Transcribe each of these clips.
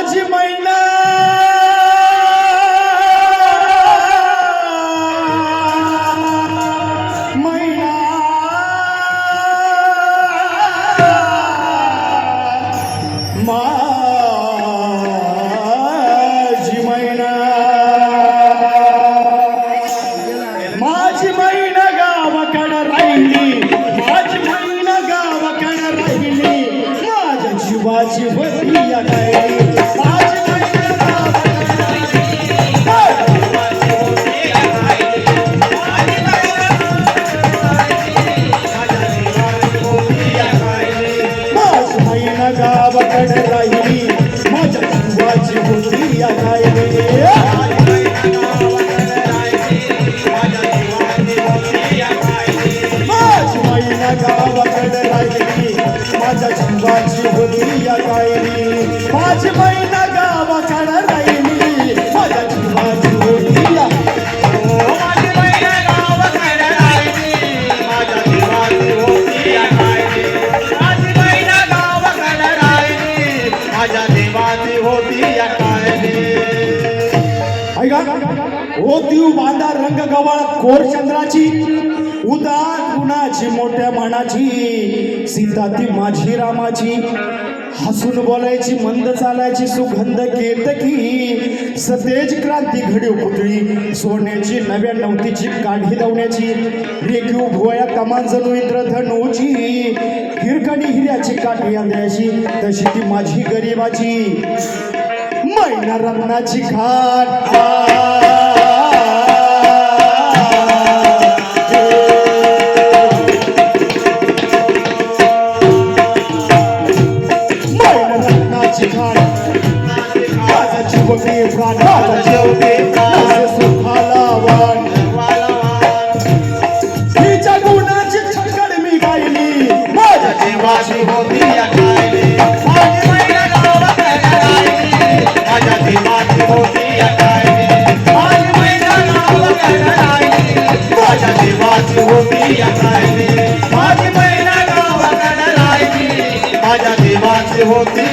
আজ মাইনা माझी महिना गावाकडं राहिली. माझी होती देव बांधा रंग गवळ कोर चंद्राची उदार गुणाची मोठ्या मनाची सीता ती माझी रामाची. हसून बोलायची मंद चालायची सुगंध केतकी सतेज क्रांती घडीव पुतळी सोन्याची नव्या नवतीची काढी दवण्याची रेखीव भुवया कमान जणू इंद्रधनूची हिरकणी हिऱ्याची काठी आंध्याची तशी ती माझी गरीबाची. मैना रत्नाची खाट. माझा जीव मी सुखाला वाण तिच्या गुणाची छकड मी गायली. माझ्या देवाची होती या माझ्या देवाची होती माझ्या देवाची होती माझी माझ्या देवाची होती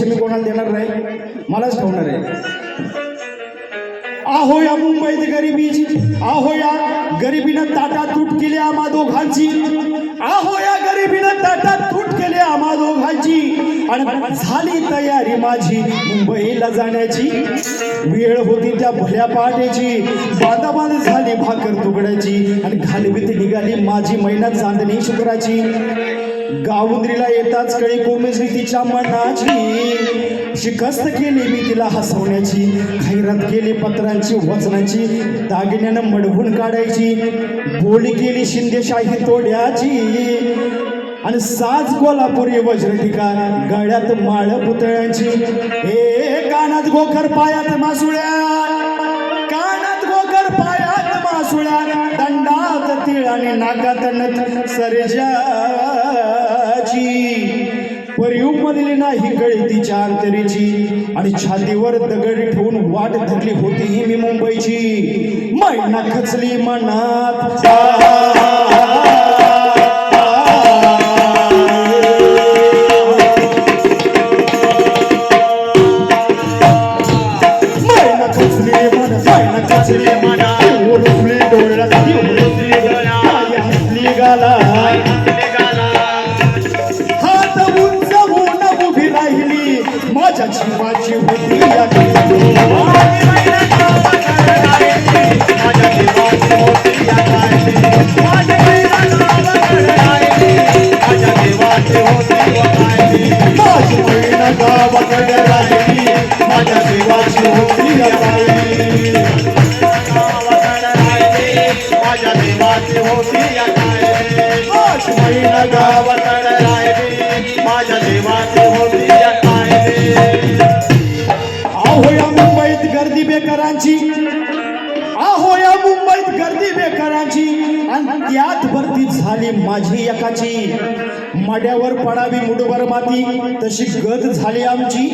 पैसे मी कोणाला देणार नाही? मलाच ठेवणार आहे. आहो या मुंबईत गरिबीची आहो या गरिबीनं ताटा तूट केली आम्हा दोघांची. आहो या गरिबीनं ताटा तूट केली आम्हा दोघांची. आणि झाली तयारी माझी मुंबईला जाण्याची. वेळ होती त्या भल्या पहाटेची. बांधाबांध झाली भाकर तुकड्याची. आणि घालवीत निघाली माझी महिना चांदणी शुक्राची. गावुंद्रीला येताच कळी कोमेजली तिच्या मनाची शिकस्त केली मी तिला हसवण्याची खैरात केली पत्रांची वचनाची दागिन्यानं मडवून काढायची बोली केली शिंदेशाही तोड्याची. आणि साज कोल्हापुरी वज्रटिका गळ्यात माळ पुतळ्यांची. ए कानात गोखर पायात मासुळ्या काना पायात दंडात तिळ आणि नाकात नथ सर्जाची. परिव मधली नाही कळी तिच्या अंतरीची आणि छातीवर दगड ठेवून वाट धरली होती ही मी मुंबईची. मैना खचली मनात. बेकारांची. आहो या मुंबईत गर्दी बेकारांची. आणि त्यात भरती झाली माझी एकाची. मड्यावर पडावी मुठभर माती. तशी गत झाली आमची.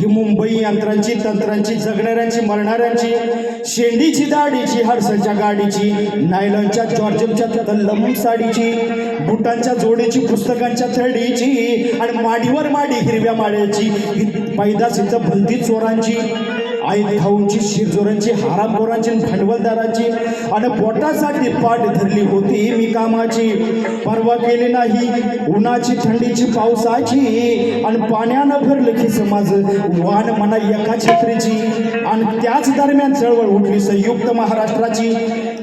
ही मुंबई यंत्रांची तंत्रांची जगणाऱ्यांची मरणाऱ्यांची. शेंडीची दाढीची हडसलच्या गाडीची. नायलॉनच्या जॉर्जमच्या तल्लम साडीची. बुटांच्या जोडीची पुस्तकांच्या थडीची. आणि माडीवर माडी हिरव्या माड्याची ही पैदास इथं भलती चोरांची. आई खाऊंची शिरजोरांची हारामखोरांची आणि भांडवलदारांची आणि पोटासाठी पाठ धरली होती मी कामाची. परवा केली नाही उन्हाची थंडीची पावसाची आणि पाण्यानं भरलं की समाज. वाण म्हणा एका छत्रीची आणि त्याच दरम्यान चळवळ उठली संयुक्त महाराष्ट्राची.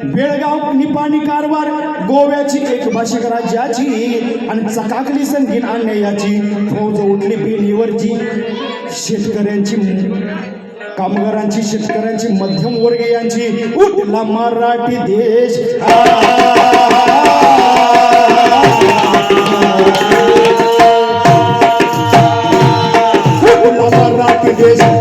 बेळगाव निपाणी कारवार गोव्याची एक भाषिक राज्याची आणि चकाकली संगीन आणण्याची. फौज उठली बेलीवरची शेतकऱ्यांची कामगारांची शेतकऱ्यांची मध्यम वर्गीयांची उठला मराठी देश. उठला मराठी देश.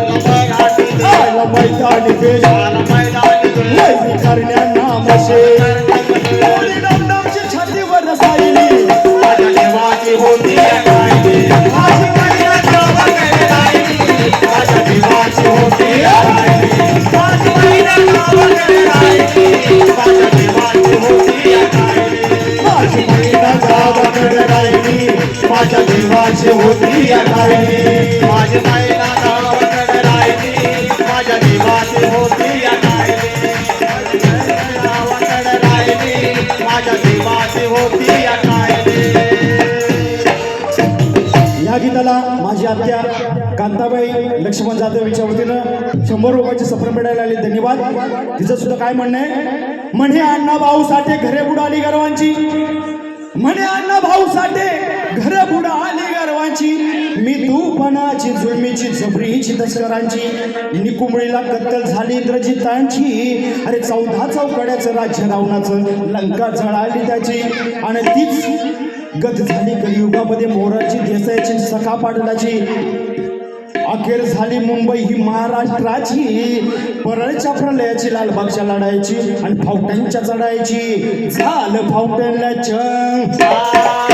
देवाची होती माझी राहिली माझ्या देवाची होती राहिली माझ्या देवाची होती या गीताला माझी आत्या कांताबाई लक्ष्मण जाधव यांच्या वतीनं शंभर रुपयाचे सफर मिळायला आले. धन्यवाद. तिचं सुद्धा काय म्हणणं आहे? म्हणे अण्णा भाऊ साठे घरे बुडाली गर्वांची म्हणे अण्णा भाऊ साठे पुढं आली गर्वांची. मी तूपणाची जुळमीची जबरीची तस्करांची. निकुंबळीला कत्तल झाली इंद्रजितांची. अरे चौदा चौकड्याचं राज्य रावणाचं लंका जळाली त्याची. आणि तीच गत झाली कलियुगामध्ये मोराची देसायची सखा पाडलाची. अखेर झाली मुंबई ही महाराष्ट्राची. परळच्या प्रलयाची लालबागच्या लढायची आणि फावट्यांच्या चढायची झालं फाउंटनला さ。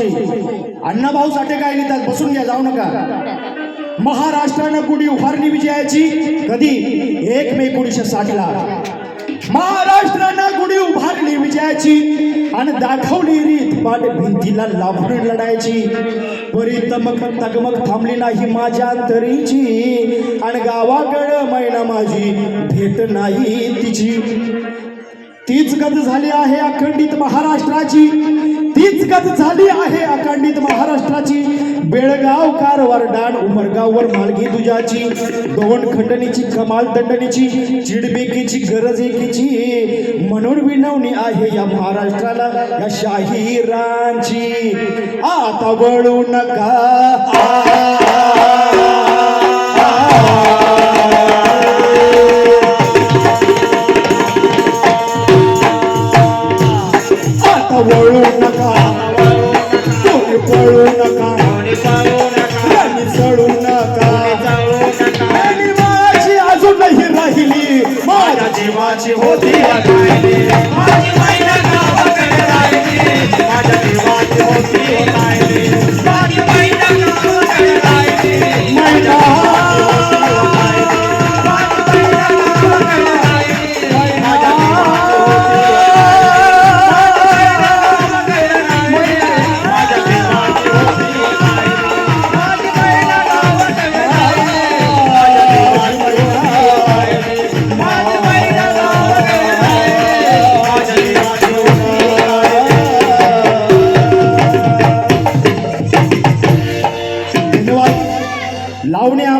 वर्षी. अण्णाभाऊ अण्णा साठे काय लिहितात? बसून घ्या जाऊ नका. महाराष्ट्रानं गुढी उभारली विजयाची कधी? एक मे एकोणीसशे साठला. महाराष्ट्रानं गुढी उभारली विजयाची आणि दाखवली रीत पाठ भिंतीला लाभून लढायची. परी तमक तगमग थांबली नाही माझ्या तरीची आणि गावाकडं मैना माझी भेट नाही तिची. तीच गत झाली आहे अखंडित महाराष्ट्राची. तीच झाली आहे अखंडित महाराष्ट्राची. बेळगावकार वरडाण उमरगाववर मालगी तुझ्याची दोन खंडणीची कमाल दंडणीची चिडबेकीची गरज एकीची. म्हणून विनवणी आहे या महाराष्ट्राला या शाहिरांची आता वळू नका. माझी होती माझी महिला माझ्या देवाची होती.